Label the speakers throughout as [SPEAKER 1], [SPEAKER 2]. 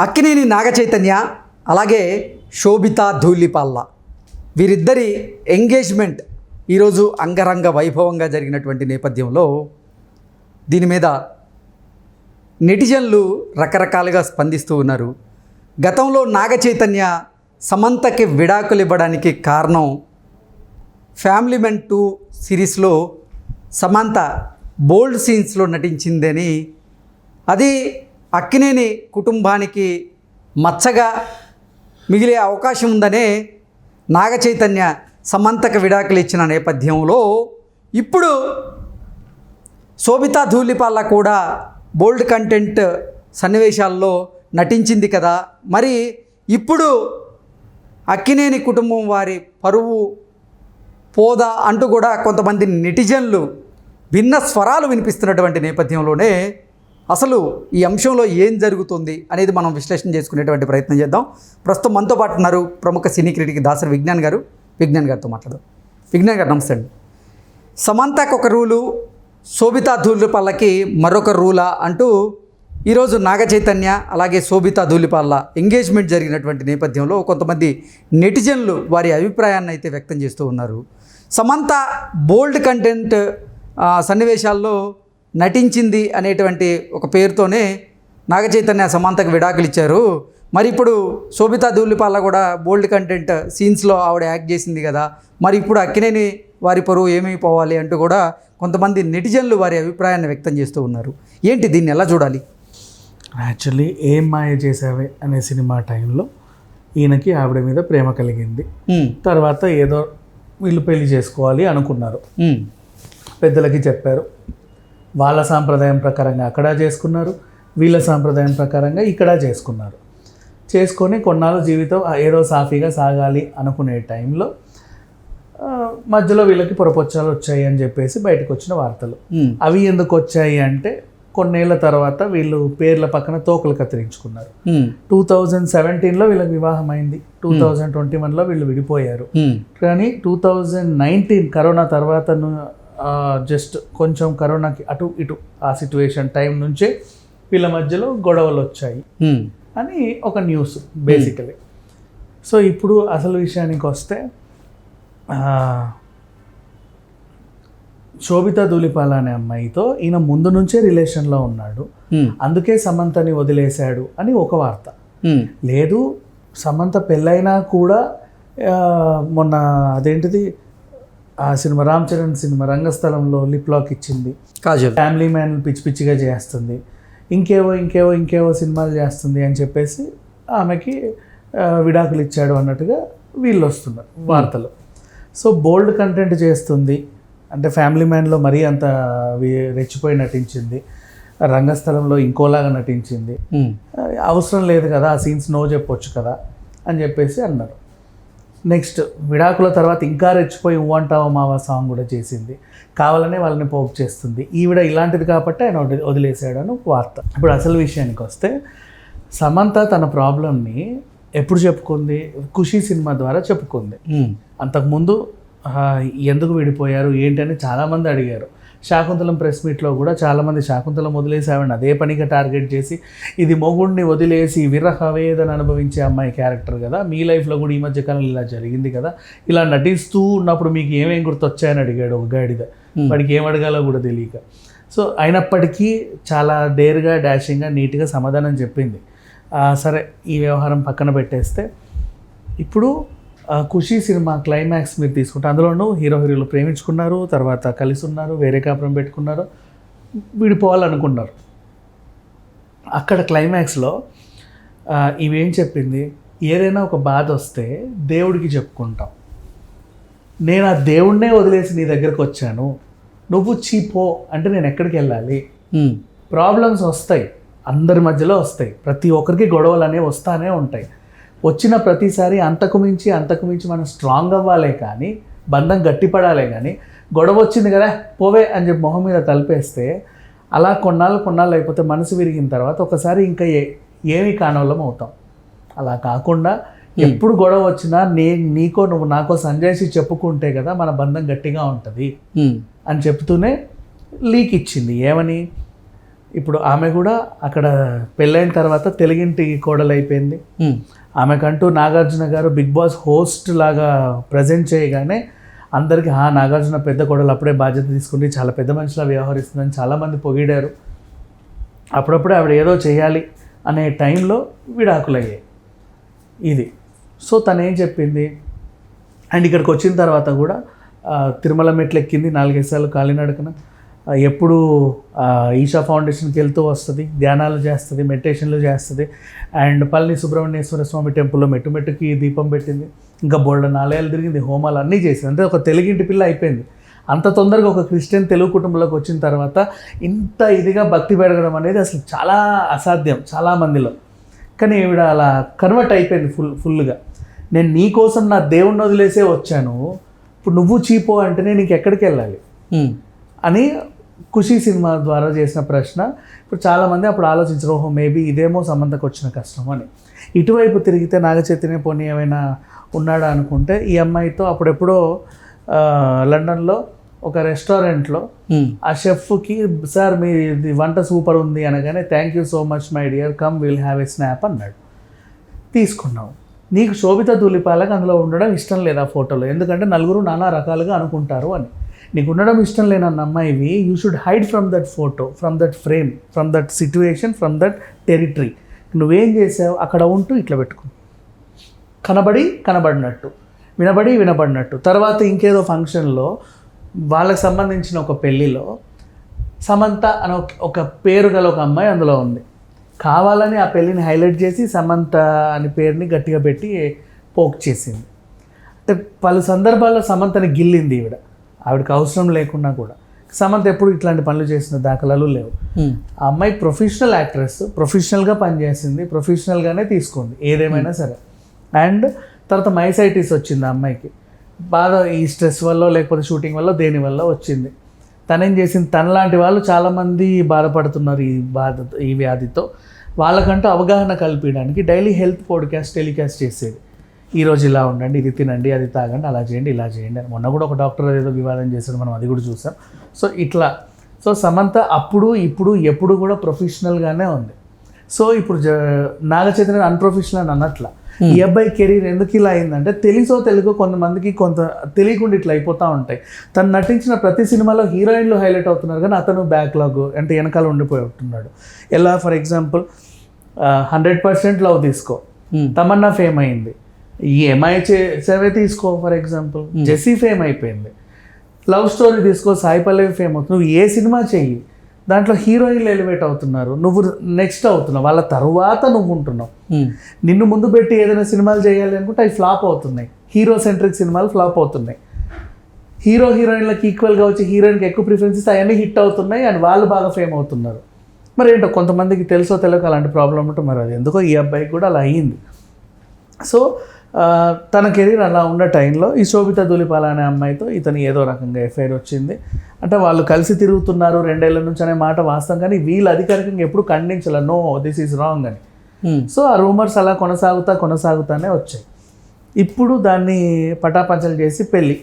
[SPEAKER 1] అక్కినేని నాగచైతన్య అలాగే శోభిత ధూళిపాల్ల వీరిద్దరి ఎంగేజ్మెంట్ ఈరోజు అంగరంగ వైభవంగా జరిగినటువంటి నేపథ్యంలో దీని మీద నెటిజన్లు రకరకాలుగా స్పందిస్తూ ఉన్నారు. గతంలో నాగచైతన్య సమంతకి విడాకులు ఇవ్వడానికి కారణం ఫ్యామిలీ మెన్ టూ సిరీస్లో సమంత బోల్డ్ సీన్స్లో నటించిందని అది అక్కినేని కుటుంబానికి మచ్చగా మిగిలే అవకాశం ఉందనే నాగచైతన్య సమంతక విడాకులు ఇచ్చిన నేపథ్యంలో ఇప్పుడు శోభితా ధూళిపాల్ల కూడా బోల్డ్ కంటెంట్ సన్నివేశాల్లో నటించింది కదా. మరి ఇప్పుడు అక్కినేని కుటుంబం వారి పరువు పోదా అంటూ కూడా కొంతమంది నెటిజన్లు భిన్న స్వరాలు వినిపిస్తున్నటువంటి నేపథ్యంలోనే అసలు ఈ అంశంలో ఏం జరుగుతుంది అనేది మనం విశ్లేషణ చేసుకునేటువంటి ప్రయత్నం చేద్దాం. ప్రస్తుతం మనతో పాటు ఉన్నారు ప్రముఖ సినీ క్రిటిక్ దాసరి విజ్ఞాన్ గారు. విజ్ఞాన్ గారితో మాట్లాడదాం. విజ్ఞాన్ గారు నమస్తే అండి. సమంతకు ఒక రూలు శోభితా ధూళిపాళ్ళకి మరొక రూలా అంటూ ఈరోజు నాగ చైతన్య అలాగే శోభితా ధూళిపాళ్ళ ఎంగేజ్మెంట్ జరిగినటువంటి నేపథ్యంలో కొంతమంది నెటిజన్లు వారి అభిప్రాయాన్ని అయితే వ్యక్తం చేస్తూ ఉన్నారు. సమంత బోల్డ్ కంటెంట్ సన్నివేశాల్లో నటించింది అనేటువంటి ఒక పేరుతోనే నాగ చైతన్య సమంతకు విడాకులు ఇచ్చారు. మరి ఇప్పుడు శోభితా ధూళిపాల కూడా బోల్డ్ కంటెంట్ సీన్స్లో ఆవిడ యాక్ట్ చేసింది కదా. మరి ఇప్పుడు అక్కినేని వారి పరువు ఏమైపోవాలి అంటూ కూడా కొంతమంది నెటిజన్లు వారి అభిప్రాయాన్ని వ్యక్తం చేస్తూ ఉన్నారు. ఏంటి దీన్ని ఎలా చూడాలి?
[SPEAKER 2] యాక్చువల్లీ ఏం మాయ చేసావే అనే సినిమా టైంలో ఈయనకి ఆవిడ మీద ప్రేమ కలిగింది. తర్వాత ఏదో వీళ్ళు పెళ్ళి చేసుకోవాలి అనుకున్నారు. పెద్దలకి చెప్పారు. వాళ్ళ సాంప్రదాయం ప్రకారంగా అక్కడ చేసుకున్నారు వీళ్ళ సాంప్రదాయం ప్రకారంగా ఇక్కడ చేసుకున్నారు. చేసుకొని కొన్నాళ్ళు జీవితం ఏదో సాఫీగా సాగాలి అనుకునే టైంలో మధ్యలో వీళ్ళకి పొరపొచ్చాలు వచ్చాయి అని చెప్పేసి బయటకు వచ్చిన వార్తలు. అవి ఎందుకు వచ్చాయి అంటే కొన్నేళ్ళ తర్వాత వీళ్ళు పేర్ల పక్కన తోకలు కత్తిరించుకున్నారు. టూ థౌజండ్ సెవెంటీన్లో వీళ్ళకి వివాహం అయింది. టూ థౌజండ్ ట్వంటీ వన్లో వీళ్ళు విడిపోయారు. కానీ టూ థౌజండ్ నైన్టీన్ కరోనా తర్వాత జస్ట్ కొంచెం కరోనాకి అటు ఇటు ఆ సిచ్యువేషన్ టైం నుంచే వీళ్ళ మధ్యలో గొడవలు వచ్చాయి.
[SPEAKER 1] ఉమ్,
[SPEAKER 2] అని ఒక న్యూస్ బేసికలీ సో ఇప్పుడు అసలు విషయానికి వస్తే శోభితా ధూళిపాల అనే అమ్మాయితో ఈయన ముందు నుంచే రిలేషన్లో ఉన్నాడు.
[SPEAKER 1] ఉమ్,
[SPEAKER 2] అందుకే సమంతని వదిలేశాడు అని ఒక వార్త.
[SPEAKER 1] ఉమ్,
[SPEAKER 2] లేదు సమంత పెళ్ళైనా కూడా మొన్న అదేంటిది ఆ సినిమా రామ్ చరణ్ సినిమా రంగస్థలంలో లిప్ లాక్ ఇచ్చింది.
[SPEAKER 1] కాజల్.
[SPEAKER 2] ఫ్యామిలీ మ్యాన్ పిచ్చి పిచ్చిగా చేస్తుంది. ఇంకేవో ఇంకేవో ఇంకేవో సినిమాలు చేస్తుంది అని చెప్పేసి ఆమెకి విడాకులు ఇచ్చాడు అన్నట్టుగా వీళ్ళు వస్తున్నారు వార్తలు. సో బోల్డ్ కంటెంట్ చేస్తుంది. అంటే ఫ్యామిలీ మ్యాన్లో మరీ అంత రెచ్చిపోయి నటించింది. రంగస్థలంలో ఇంకోలాగా నటించింది. అవసరం లేదు కదా ఆ సీన్స్ నో చెప్పొచ్చు కదా అని చెప్పేసి అన్నారు. నెక్స్ట్ విడాకుల తర్వాత ఇంకా రెచ్చిపోయి అంటావా మావా సాంగ్ కూడా చేసింది. కావాలనే వాళ్ళని పోపు చేస్తుంది. ఈవిడ ఇలాంటిది కాబట్టి ఆయన వదిలి- వదిలేశాడు అని ఒక వార్త. ఇప్పుడు అసలు విషయానికి వస్తే సమంత తన ప్రాబ్లమ్ని ఎప్పుడు చెప్పుకుంది? ఖుషి సినిమా ద్వారా చెప్పుకుంది. అంతకుముందు ఎందుకు విడిపోయారు? ఏంటని చాలామంది అడిగారు. శాకుంతలం ప్రెస్ మీట్లో కూడా చాలామంది శాకుంతలం వదిలేసి ఆవిడ అదే పనిగా టార్గెట్ చేసి ఇది మొగుడిని వదిలేసి విరహ వేదన అనుభవించే అమ్మాయి క్యారెక్టర్ కదా. మీ లైఫ్లో కూడా ఈ మధ్య కాలంలో ఇలా జరిగింది కదా. ఇలా నటిస్తూ ఉన్నప్పుడు మీకు ఏమేం గుర్తొచ్చాయని అడిగాడు ఒక గాడిద. వాడికి ఏం అడగాలో కూడా తెలియక. సో అయినప్పటికీ చాలా డేర్గా డాషింగ్గా నీట్గా సమాధానం చెప్పింది. సరే ఈ వ్యవహారం పక్కన పెట్టేస్తే ఇప్పుడు ఖుషి సినిమా క్లైమాక్స్ మీరు తీసుకుంటే అందులోనూ హీరో హీరోలు ప్రేమించుకున్నారు తర్వాత కలిసి ఉన్నారు వేరే కాపురం పెట్టుకున్నారు విడిపోవాలనుకున్నారు. అక్కడ క్లైమాక్స్లో ఇవేం చెప్పింది ఏదైనా ఒక బాధ వస్తే దేవుడికి చెప్పుకుంటాం. నేను ఆ దేవుణ్ణే వదిలేసి నీ దగ్గరకు వచ్చాను. నువ్వు చీపో అంటే నేను ఎక్కడికి వెళ్ళాలి? ప్రాబ్లమ్స్ వస్తాయి. అందరి మధ్యలో వస్తాయి. ప్రతి ఒక్కరికి గొడవలు అనేవి వస్తానే ఉంటాయి. వచ్చిన ప్రతిసారి అంతకు మించి అంతకు మించి మనం స్ట్రాంగ్ అవ్వాలే కానీ బంధం గట్టిపడాలే కానీ గొడవ వచ్చింది కదా పోవే అని చెప్పి మొహం మీద తలిపేస్తే అలా కొన్నాళ్ళు కొన్నాళ్ళు అయిపోతే మనసు విరిగిన తర్వాత ఒకసారి ఇంకా ఏ ఏమి కానవలం అవుతాం. అలా కాకుండా ఎప్పుడు గొడవ వచ్చినా నే నీకో నువ్వు నాకో సంజయ్సి చెప్పుకుంటే కదా మన బంధం గట్టిగా ఉంటుంది అని చెప్తూనే లీక్ ఇచ్చింది. ఏమని? ఇప్పుడు ఆమె కూడా అక్కడ పెళ్ళైన తర్వాత తెలుగింటి కోడలు అయిపోయింది ఆమెకంటూ Nagarjuna garu big boss host లాగా ప్రజెంట్ చేయగానే అందరికీ ఆ నాగార్జున పెద్ద కోడలు అప్పుడే బాధ్యత తీసుకుంది చాలా పెద్ద మనిషిలా వ్యవహరిస్తుందని చాలామంది పొగిడారు. అప్పుడప్పుడు ఆవిడ ఏదో చేయాలి అనే టైంలో విడాకులయ్యాయి. ఇది. సో తను ఏం చెప్పింది? అండ్ ఇక్కడికి వచ్చిన తర్వాత కూడా తిరుమల మెట్లు ఎక్కింది నాలుగైదు సార్లు కాలినడకన. ఎప్పుడు ఈషా ఫౌండేషన్కి వెళ్తూ వస్తుంది ధ్యానాలు చేస్తుంది మెడిటేషన్లు చేస్తుంది. అండ్ పళని సుబ్రహ్మణ్యేశ్వర స్వామి టెంపుల్లో మెట్టు మెట్టుకి దీపం పెట్టింది. ఇంకా బోల్డ్ నాలయాలు తిరిగింది హోమాలు అన్నీ చేసింది. అంటే ఒక తెలుగింటి పిల్ల అయిపోయింది. అంత తొందరగా ఒక క్రిస్టియన్ తెలుగు కుటుంబంలోకి వచ్చిన తర్వాత ఇంత ఇదిగా భక్తి పెరగడం అనేది అసలు చాలా అసాధ్యం చాలా మందిలో. కానీ ఈవిడ అలా కన్వర్ట్ అయిపోయింది ఫుల్ ఫుల్గా. నేను నీ కోసం నా దేవుణ్ణి వదిలేసే వచ్చాను. ఇప్పుడు నువ్వు చీపో అంటే నేను ఇంకెక్కడికి వెళ్ళాలి? అని ఖుషి సినిమా ద్వారా చేసిన ప్రశ్న ఇప్పుడు చాలామంది అప్పుడు ఆలోచించారు ఓహో మేబీ ఇదేమో సమంతకు వచ్చిన కష్టం అని. ఇటువైపు తిరిగితే నాగచైతన్య పోనీ ఏమైనా ఉన్నాడా అనుకుంటే ఈ అమ్మాయితో అప్పుడెప్పుడో లండన్లో ఒక రెస్టారెంట్లో ఆ షెఫ్కి సార్ మీ వంట సూపర్ ఉంది అనగానే thank you so much my dear come will have a snap అన్నాడు. తీసుకున్నావు నీకు శోభిత ధూళిపాలకు అందులో ఉండడం ఇష్టం లేదు ఆ ఫోటోలో? ఎందుకంటే నలుగురు నానా రకాలుగా అనుకుంటారు అని. నీకు ఉండడం ఇష్టం లేనన్న అమ్మాయివి you should hide from that photo from that frame from that situation from that territory నువ్వేం చేసావు? అక్కడ ఉంటూ ఇట్లా పెట్టుకో. కనబడి కనబడినట్టు. వినబడి వినబడినట్టు. తర్వాత ఇంకేదో ఫంక్షన్లో వాళ్ళకి సంబంధించిన ఒక పెళ్ళిలో సమంత అని ఒక- ఒక పేరు గల ఒక అమ్మాయి అందులో ఉంది. కావాలని ఆ పెళ్ళిని హైలైట్ చేసి సమంత అని పేరుని గట్టిగా పెట్టి పోక్ చేసింది. అంటే పలు సందర్భాల్లో సమంతని గిల్లింది ఈవిడ. ఆవిడకి అవసరం లేకున్నా కూడా. సమంత ఎప్పుడు ఇట్లాంటి పనులు చేసిన దాఖలాలు లేవు. ఆ అమ్మాయి ప్రొఫెషనల్ యాక్ట్రెస్ ప్రొఫెషనల్గా పనిచేసింది ప్రొఫెషనల్గానే తీసుకుంది ఏదేమైనా సరే. అండ్ తర్వాత మైసైటిస్ వచ్చింది ఆ అమ్మాయికి. బాధ ఈ స్ట్రెస్ వల్ల లేకపోతే షూటింగ్ వల్ల దేని వల్ల వచ్చింది. తనేం చేసింది? తనలాంటి వాళ్ళు చాలామంది బాధపడుతున్నారు ఈ బాధ ఈ వ్యాధితో. వాళ్ళకంటూ అవగాహన కల్పించడానికి డైలీ హెల్త్ పాడ్కాస్ట్ టెలికాస్ట్ చేసేది. ఈరోజు ఇలా ఉండండి ఇది తినండి అది తాగండి అలా చేయండి ఇలా చేయండి అని. మొన్న కూడా ఒక డాక్టర్ ఏదో వివాదం చేశాడు మనం అది కూడా చూసాం. సో ఇట్లా. సో సమంత అప్పుడు ఇప్పుడు ఎప్పుడు కూడా ప్రొఫెషనల్గానే ఉంది. సో ఇప్పుడు జ నాగచైతన్య అన్ప్రొఫెషనల్ అని అన్నట్ల. ఈ అబ్బాయి కెరీర్ ఎందుకు ఇలా అయిందంటే తెలుసో తెలుగు కొంతమందికి కొంత తెలియకుండా ఇట్లా అయిపోతూ ఉంటాయి. తను నటించిన ప్రతి సినిమాలో హీరోయిన్లు హైలైట్ అవుతున్నారు కానీ అతను బ్యాక్లాగ్ అంటే వెనకాల ఉండిపోయి ఉంటున్నాడు. ఎలా for example hundred percent love తీసుకో.
[SPEAKER 1] ఉమ్,
[SPEAKER 2] తమన్నా ఫేమ్ అయింది. ఈ ఎంఐ చేసేవే తీసుకో ఫర్ ఎగ్జాంపుల్ జెస్సీ ఫేమ్ అయిపోయింది. లవ్ స్టోరీ తీసుకో సాయి పల్లవి ఫేమ్ అవుతుంది. నువ్వు ఏ సినిమా చెయ్యి దాంట్లో హీరోయిన్లు ఎలివేట్ అవుతున్నారు. నువ్వు నెక్స్ట్ అవుతున్నావు. వాళ్ళ తర్వాత నువ్వు ఉంటున్నావు.
[SPEAKER 1] ఉమ్,
[SPEAKER 2] నిన్ను ముందు పెట్టి ఏదైనా సినిమాలు చేయాలి అనుకుంటే అవి ఫ్లాప్ అవుతున్నాయి. హీరో సెంట్రిక్ సినిమాలు ఫ్లాప్ అవుతున్నాయి. హీరో హీరోయిన్లకు ఈక్వల్గా వచ్చి హీరోయిన్కి ఎక్కువ ప్రిఫరెన్స్ ఇస్తే అవన్నీ హిట్ అవుతున్నాయి అండ్ వాళ్ళు బాగా ఫేమ్ అవుతున్నారు. మరి ఏంటో కొంతమందికి తెలుసో తెలియక అలాంటి ప్రాబ్లం ఉంటే మరి అది ఎందుకో ఈ అబ్బాయికి కూడా అలా అయ్యింది. సో తన కెరీర్ అలా ఉన్న టైంలో ఈ శోభిత ధూళిపాల అనే అమ్మాయితో ఇతను ఏదో రకంగా ఎఫ్ఐఆర్ వచ్చింది. అంటే వాళ్ళు కలిసి తిరుగుతున్నారు రెండేళ్ళ నుంచి అనే మాట వాస్తవం కానీ వీళ్ళు అధికారికంగా ఎప్పుడు ఖండించాల. నో దిస్ ఈజ్ రాంగ్ అని.
[SPEAKER 1] ఉమ్,
[SPEAKER 2] సో ఆ రూమర్స్ అలా కొనసాగుతా కొనసాగుతానే వచ్చాయి. ఇప్పుడు దాన్ని పటాపంచలు చేసి పెళ్ళి.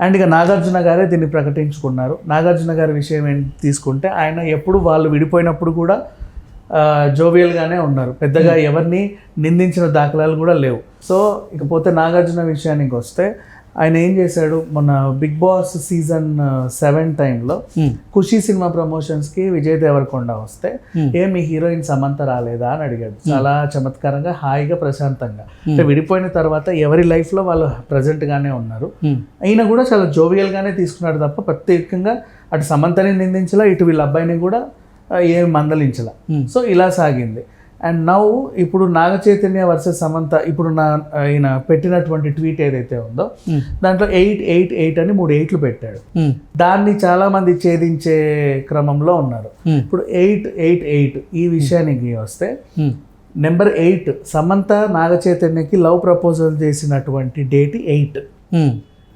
[SPEAKER 2] అండ్ ఇక నాగార్జున గారే దీన్ని ప్రకటించుకున్నారు. నాగార్జున గారి విషయం ఏంటి తీసుకుంటే ఆయన ఎప్పుడు వాళ్ళు విడిపోయినప్పుడు కూడా జోవియల్గానే ఉన్నారు. పెద్దగా ఎవరిని నిందించిన దాఖలాలు కూడా లేవు. సో ఇకపోతే నాగార్జున విషయానికి వస్తే ఆయన ఏం చేశాడు? మొన్న బిగ్ బాస్ సీజన్ సెవెన్ టైంలో
[SPEAKER 1] ఉమ్,
[SPEAKER 2] ఖుషి సినిమా ప్రమోషన్స్కి విజయ్ దేవరకొండ వస్తే
[SPEAKER 1] Hmm.
[SPEAKER 2] ఏ మీ హీరోయిన్ సమంత రాలేదా? అని అడిగాడు. చాలా చమత్కారంగా హాయిగా ప్రశాంతంగా. అంటే విడిపోయిన తర్వాత ఎవరి లైఫ్లో వాళ్ళు ప్రజెంట్గానే ఉన్నారు. అయినా కూడా చాలా జోవియల్గానే తీసుకున్నాడు తప్ప ప్రత్యేకంగా అటు సమంతని నిందించలా ఇటు వీళ్ళ అబ్బాయిని కూడా ఏమి మందలించలా.
[SPEAKER 1] Hmm.
[SPEAKER 2] సో ఇలా సాగింది. అండ్ నౌ ఇప్పుడు నాగ చైతన్య వర్సెస్ సమంత ఇప్పుడు నా ఆయన పెట్టినటువంటి ట్వీట్ ఏదైతే ఉందో
[SPEAKER 1] Hmm.
[SPEAKER 2] దాంట్లో ఎయిట్ ఎయిట్ ఎయిట్ అని మూడు ఎయిట్లు పెట్టాడు.
[SPEAKER 1] ఉమ్,
[SPEAKER 2] దాన్ని చాలామంది ఛేదించే క్రమంలో ఉన్నారు ఇప్పుడు ఎయిట్ ఎయిట్ ఎయిట్ ఈ విషయానికి వస్తే నెంబర్ ఎయిట్ సమంత నాగ చైతన్యకి లవ్ ప్రపోజల్ చేసినటువంటి డేట్ ఎయిట్.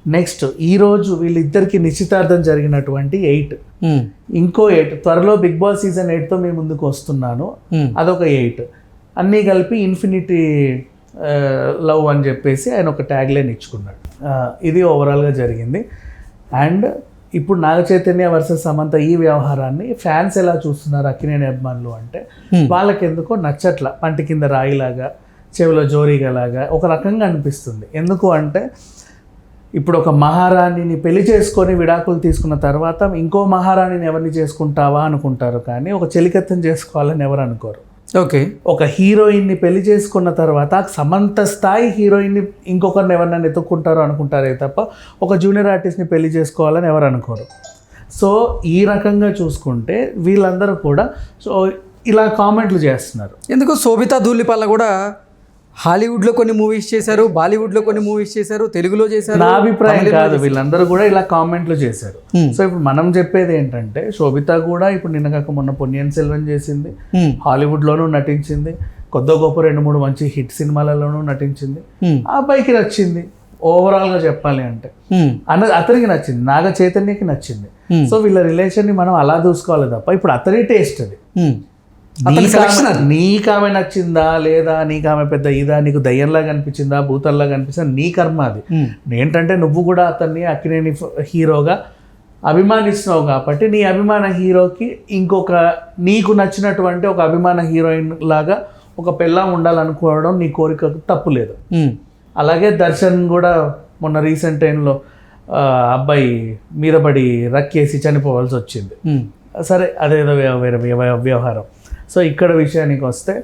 [SPEAKER 2] నెక్స్ట్ ఈరోజు వీళ్ళిద్దరికి నిశ్చితార్థం జరిగినటువంటి ఎయిట్.
[SPEAKER 1] ఉమ్,
[SPEAKER 2] ఇంకో ఎయిట్. త్వరలో బిగ్ బాస్ సీజన్ ఎయిట్తో మీ ముందుకు వస్తున్నాను.
[SPEAKER 1] ఉమ్,
[SPEAKER 2] అదొక ఎయిట్. అన్నీ కలిపి ఇన్ఫినిటీ లవ్ అని చెప్పేసి ఆయన ఒక ట్యాగ్ లైన్ ఇచ్చుకున్నాడు. ఇది ఓవరాల్గా జరిగింది. అండ్ ఇప్పుడు నాగ చైతన్య వర్సెస్ సమంత ఈ వ్యవహారాన్ని ఫ్యాన్స్ ఎలా చూస్తున్నారు? అక్కినేని అభిమానులు అంటే
[SPEAKER 1] Hmm.
[SPEAKER 2] వాళ్ళకి ఎందుకో నచ్చట్ల. పంటి కింద రాయిలాగా చెవిలో జోరీగలాగా ఒక రకంగా అనిపిస్తుంది. ఎందుకు అంటే ఇప్పుడు ఒక మహారాణిని పెళ్ళి చేసుకొని విడాకులు తీసుకున్న తర్వాత ఇంకో మహారాణిని ఎవరిని చేసుకుంటావా అనుకుంటారు కానీ ఒక చెలికత్తం చేసుకోవాలని ఎవరు అనుకోరు.
[SPEAKER 1] ఓకే.
[SPEAKER 2] ఒక హీరోయిన్ని పెళ్ళి చేసుకున్న తర్వాత సమంత స్థాయి హీరోయిన్ని ఇంకొకరిని ఎవరినైనా ఎత్తుక్కుంటారో అనుకుంటారే తప్ప ఒక జూనియర్ ఆర్టిస్ట్ని పెళ్ళి చేసుకోవాలని ఎవరు అనుకోరు. సో ఈ రకంగా చూసుకుంటే వీళ్ళందరూ కూడా సో ఇలా కామెంట్లు చేస్తున్నారు.
[SPEAKER 1] ఎందుకు శోభితా ధూళిపాల కూడా హాలీవుడ్లో కొన్ని మూవీస్ చేశారు బాలీవుడ్లో కొన్ని మూవీస్ చేశారు తెలుగులో చేశారు
[SPEAKER 2] నా అభిప్రాయం కాదు వీళ్ళందరూ కూడా ఇలా కామెంట్లు చేశారు. సో ఇప్పుడు మనం చెప్పేది ఏంటంటే శోభిత కూడా ఇప్పుడు నిన్న కాక మొన్న పొన్నియన్ సెల్వన్ చేసింది
[SPEAKER 1] Hmm.
[SPEAKER 2] హాలీవుడ్లోనూ నటించింది కొద్ద గొప్ప రెండు మూడు మంచి హిట్ సినిమాలలోనూ నటించింది. ఆ అబ్బాయికి నచ్చింది ఓవరాల్గా చెప్పాలి అంటే. అన్న అతనికి నచ్చింది నాగ చైతన్యకి నచ్చింది. సో వీళ్ళ రిలేషన్ని మనం అలా చూసుకోవాలి తప్ప ఇప్పుడు అతని టేస్ట్ అది నీకు ఆమె- నీకు ఆమె నచ్చిందా లేదా? నీకు ఆమె పెద్ద ఇదా? నీకు దయ్యంలాగా అనిపించిందా? భూతల్లాగా అనిపించిందా నీ కర్మ అది. ఏంటంటే నువ్వు కూడా అతన్ని అక్కినేని హీరోగా అభిమానిస్తున్నావు కాబట్టి నీ అభిమాన హీరోకి ఇంకొక నీకు నచ్చినటువంటి ఒక అభిమాన హీరోయిన్ లాగా ఒక పెళ్ళాం ఉండాలనుకోవడం నీ కోరిక తప్పు లేదు. అలాగే దర్శన్ కూడా మొన్న రీసెంట్ టైంలో అబ్బాయి మీద పడి రక్కేసి చనిపోవాల్సి వచ్చింది. సరే అదేదో వేరే వ్యవహారం. సో ఇక్కడ విషయానికి వస్తే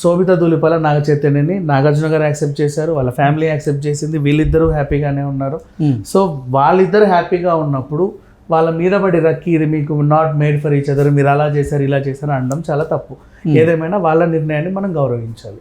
[SPEAKER 2] శోభిత ధూళిపాల నాగ చైతన్యని నాగార్జున గారు యాక్సెప్ట్ చేశారు వాళ్ళ ఫ్యామిలీ యాక్సెప్ట్ చేసింది వీళ్ళిద్దరూ హ్యాపీగానే ఉన్నారు.
[SPEAKER 1] Hmm.
[SPEAKER 2] సో వాళ్ళిద్దరు హ్యాపీగా ఉన్నప్పుడు వాళ్ళ మీద పడి రక్కి ఇది మీకు not made for each other మీరు అలా చేశారు ఇలా చేశారు అనడం చాలా తప్పు. ఏదేమైనా వాళ్ళ నిర్ణయాన్ని మనం గౌరవించాలి.